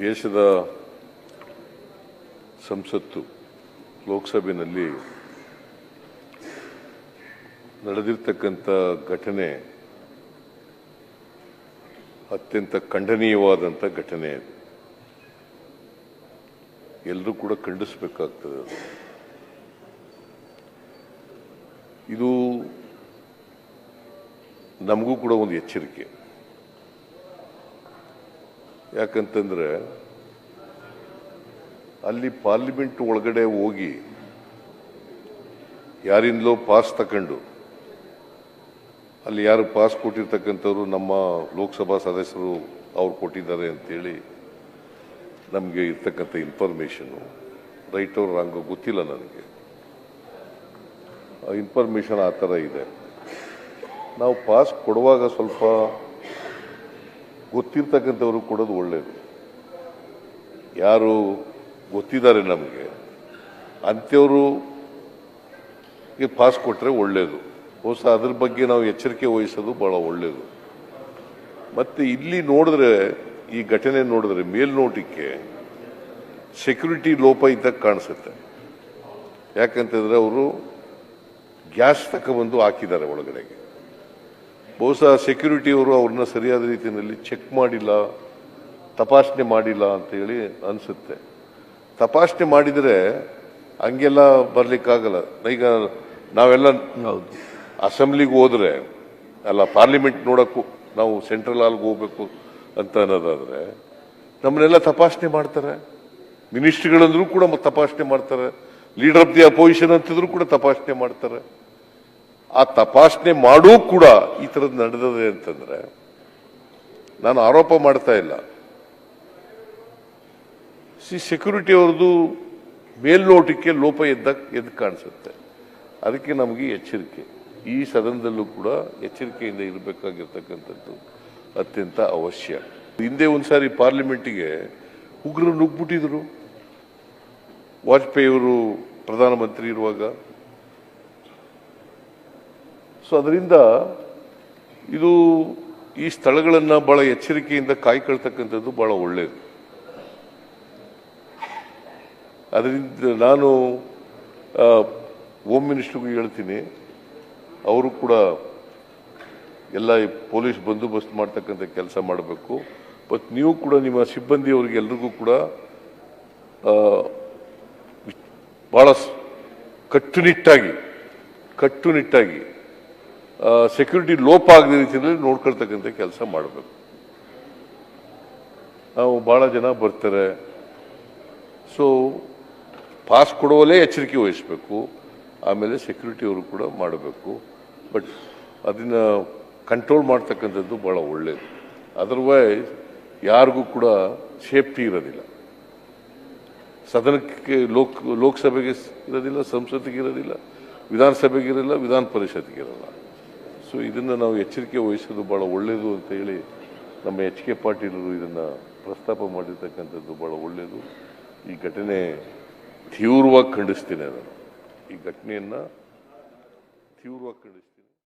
ದೇಶದ ಸಂಸತ್ತು ಲೋಕಸಭೆಯಲ್ಲಿ ನಡೆದಿರ್ತಕ್ಕಂಥ ಘಟನೆ ಅತ್ಯಂತ ಖಂಡನೀಯವಾದಂಥ ಘಟನೆ ಅದು. ಎಲ್ಲರೂ ಕೂಡ ಖಂಡಿಸಬೇಕಾಗ್ತದೆ ಇದು ನಮಗೂ ಕೂಡ ಒಂದು ಎಚ್ಚರಿಕೆ. ಯಾಕಂತಂದ್ರೆ ಅಲ್ಲಿ ಪಾರ್ಲಿಮೆಂಟ್ ಒಳಗಡೆ ಹೋಗಿ ಯಾರಿಂದಲೋ ಪಾಸ್ ತಕೊಂಡು, ಅಲ್ಲಿ ಯಾರು ಪಾಸ್ ಕೊಟ್ಟಿರ್ತಕ್ಕಂಥವ್ರು ನಮ್ಮ ಲೋಕಸಭಾ ಸದಸ್ಯರು ಅವ್ರು ಕೊಟ್ಟಿದ್ದಾರೆ ಅಂತೇಳಿ ನಮಗೆ ಇರ್ತಕ್ಕಂಥ ಇನ್ಫಾರ್ಮೇಷನು ರೈಟ್ ಅವ್ರು ರಾಂಗೋ ಗೊತ್ತಿಲ್ಲ ನನಗೆ. ಇನ್ಫಾರ್ಮೇಷನ್ ಆ ಥರ ಇದೆ. ನಾವು ಪಾಸ್ ಕೊಡುವಾಗ ಸ್ವಲ್ಪ ಗೊತ್ತಿರ್ತಕ್ಕಂಥವ್ರು ಕೊಡೋದು ಒಳ್ಳೆಯದು ಯಾರು ಗೊತ್ತಿದ್ದಾರೆ ನಮಗೆ, ಅಂಥವರು ಪಾಸ್ ಕೊಟ್ಟರೆ ಒಳ್ಳೆಯದು ಹೊಸ ಅದ್ರ ಬಗ್ಗೆ ನಾವು ಎಚ್ಚರಿಕೆ ವಹಿಸೋದು ಬಹಳ ಒಳ್ಳೆಯದು ಮತ್ತು ಇಲ್ಲಿ ನೋಡಿದ್ರೆ, ಈ ಘಟನೆ ನೋಡಿದ್ರೆ ಮೇಲ್ನೋಟಕ್ಕೆ ಸೆಕ್ಯೂರಿಟಿ ಲೋಪ ಇದ್ದಾಗ ಕಾಣಿಸುತ್ತೆ. ಯಾಕಂತಂದರೆ ಅವರು ಗ್ಯಾಸ್ ತಗೊಬಂದು ಹಾಕಿದ್ದಾರೆ ಒಳಗಡೆಗೆ. ಬಹುಶಃ ಸೆಕ್ಯೂರಿಟಿ ಅವರು ಅವ್ರನ್ನ ಸರಿಯಾದ ರೀತಿಯಲ್ಲಿ ಚೆಕ್ ಮಾಡಿಲ್ಲ ತಪಾಸಣೆ ಮಾಡಿಲ್ಲ ಅಂತ ಹೇಳಿ ಅನಿಸುತ್ತೆ. ತಪಾಸಣೆ ಮಾಡಿದರೆ ಹಂಗೆಲ್ಲ ಬರಲಿಕ್ಕಾಗಲ್ಲ ಈಗ ನಾವೆಲ್ಲ ಅಸೆಂಬ್ಲಿಗೆ ಹೋದರೆ ಅಲ್ಲ ಪಾರ್ಲಿಮೆಂಟ್ ನೋಡೋಕ್ಕೂ ನಾವು ಸೆಂಟ್ರಲ್ ಹಾಲ್ಗೆ ಹೋಗಬೇಕು ಅಂತ ಅನ್ನೋದಾದರೆ ನಮ್ಮನ್ನೆಲ್ಲ ತಪಾಸಣೆ ಮಾಡ್ತಾರೆ. ಮಿನಿಸ್ಟ್ರಿಗಳಂದ್ರೂ ಕೂಡ ತಪಾಸಣೆ ಮಾಡ್ತಾರೆ. ಲೀಡರ್ ಆಫ್ ದಿ ಅಪೋಸಿಷನ್ ಅಂತಿದ್ರು ಕೂಡ ತಪಾಸಣೆ ಮಾಡ್ತಾರೆ. ಆ ತಪಾಸಣೆ ಮಾಡೂ ಕೂಡ ಈ ಥರದ್ದು ನಡೆದಿದೆ ಅಂತಂದ್ರೆ ನಾನು ಆರೋಪ ಮಾಡ್ತಾ ಇಲ್ಲ. ಸಿ ಸೆಕ್ಯೂರಿಟಿ ಅವ್ರದ್ದು ಮೇಲ್ನೋಟಕ್ಕೆ ಲೋಪ ಎದ್ದ ಎದ್ದು ಕಾಣಿಸುತ್ತೆ. ಅದಕ್ಕೆ ನಮಗೆ ಎಚ್ಚರಿಕೆ. ಈ ಸದನದಲ್ಲೂ ಕೂಡ ಎಚ್ಚರಿಕೆಯಿಂದ ಇರಬೇಕಾಗಿರ್ತಕ್ಕಂಥದ್ದು ಅತ್ಯಂತ ಅವಶ್ಯ. ಹಿಂದೆ ಒಂದ್ಸಾರಿ ಪಾರ್ಲಿಮೆಂಟಿಗೆ ಉಗ್ರರು ನುಗ್ಬಿಟ್ಟಿದ್ರು ವಾಜಪೇಯಿ ಅವರು ಪ್ರಧಾನಮಂತ್ರಿ ಇರುವಾಗ ಸೊ ಅದರಿಂದ ಇದು ಈ ಸ್ಥಳಗಳನ್ನು ಬಹಳ ಎಚ್ಚರಿಕೆಯಿಂದ ಕಾಯ್ಕೊಳ್ತಕ್ಕಂಥದ್ದು ಬಹಳ ಒಳ್ಳೆಯದು ಅದರಿಂದ ನಾನು ಹೋಮ್ ಮಿನಿಸ್ಟ್ರಿಗೂ ಹೇಳ್ತೀನಿ, ಅವರು ಕೂಡ ಎಲ್ಲ ಪೊಲೀಸ್ ಬಂದೋಬಸ್ತ್ ಮಾಡ್ತಕ್ಕಂಥ ಕೆಲಸ ಮಾಡಬೇಕು. ಬಟ್ ನೀವು ಕೂಡ ನಿಮ್ಮ ಸಿಬ್ಬಂದಿಯವರಿಗೆ ಎಲ್ರಿಗೂ ಕೂಡ ಭಾಳ ಕಟ್ಟುನಿಟ್ಟಾಗಿ ಕಟ್ಟುನಿಟ್ಟಾಗಿ ಸೆಕ್ಯೂರಿಟಿ ಲೋಪ ಆಗದ ರೀತಿಯಲ್ಲಿ ನೋಡ್ಕೊಳ್ತಕ್ಕಂಥ ಕೆಲಸ ಮಾಡಬೇಕು. ನಾವು ಭಾಳ ಜನ ಬರ್ತಾರೆ. ಸೊ ಪಾಸ್ ಕೊಡುವಲ್ಲೇ ಎಚ್ಚರಿಕೆ ವಹಿಸಬೇಕು. ಆಮೇಲೆ ಸೆಕ್ಯೂರಿಟಿ ಅವರು ಕೂಡ ಮಾಡಬೇಕು. ಬಟ್ ಅದನ್ನ ಕಂಟ್ರೋಲ್ ಮಾಡ್ತಕ್ಕಂಥದ್ದು ಭಾಳ ಒಳ್ಳೆಯದು ಅದರ್ವೈಸ್ ಯಾರಿಗೂ ಕೂಡ ಸೇಫ್ಟಿ ಇರೋದಿಲ್ಲ. ಸದನಕ್ಕೆ ಲೋಕ್, ಲೋಕಸಭೆಗೆ ಇರೋದಿಲ್ಲ, ಸಂಸತ್ತಿಗೆ ಇರೋದಿಲ್ಲ, ವಿಧಾನಸಭೆಗೆ ಇರೋಲ್ಲ ವಿಧಾನ ಪರಿಷತ್ಗೆ ಇರಲ್ಲ ಸೊ ಇದನ್ನು ನಾವು ಎಚ್ಚರಿಕೆ ವಹಿಸೋದು ಭಾಳ ಒಳ್ಳೆಯದು ಅಂತ ಹೇಳಿ ನಮ್ಮ ಎಚ್ ಕೆ ಪಾಟೀಲರು ಇದನ್ನು ಪ್ರಸ್ತಾಪ ಮಾಡಿರ್ತಕ್ಕಂಥದ್ದು ಭಾಳ ಒಳ್ಳೆಯದು ಈ ಘಟನೆ ತೀವ್ರವಾಗಿ ಖಂಡಿಸ್ತೀನಿ ನಾನು. ಈ ಘಟನೆಯನ್ನು ತೀವ್ರವಾಗಿ ಖಂಡಿಸ್ತೇನೆ.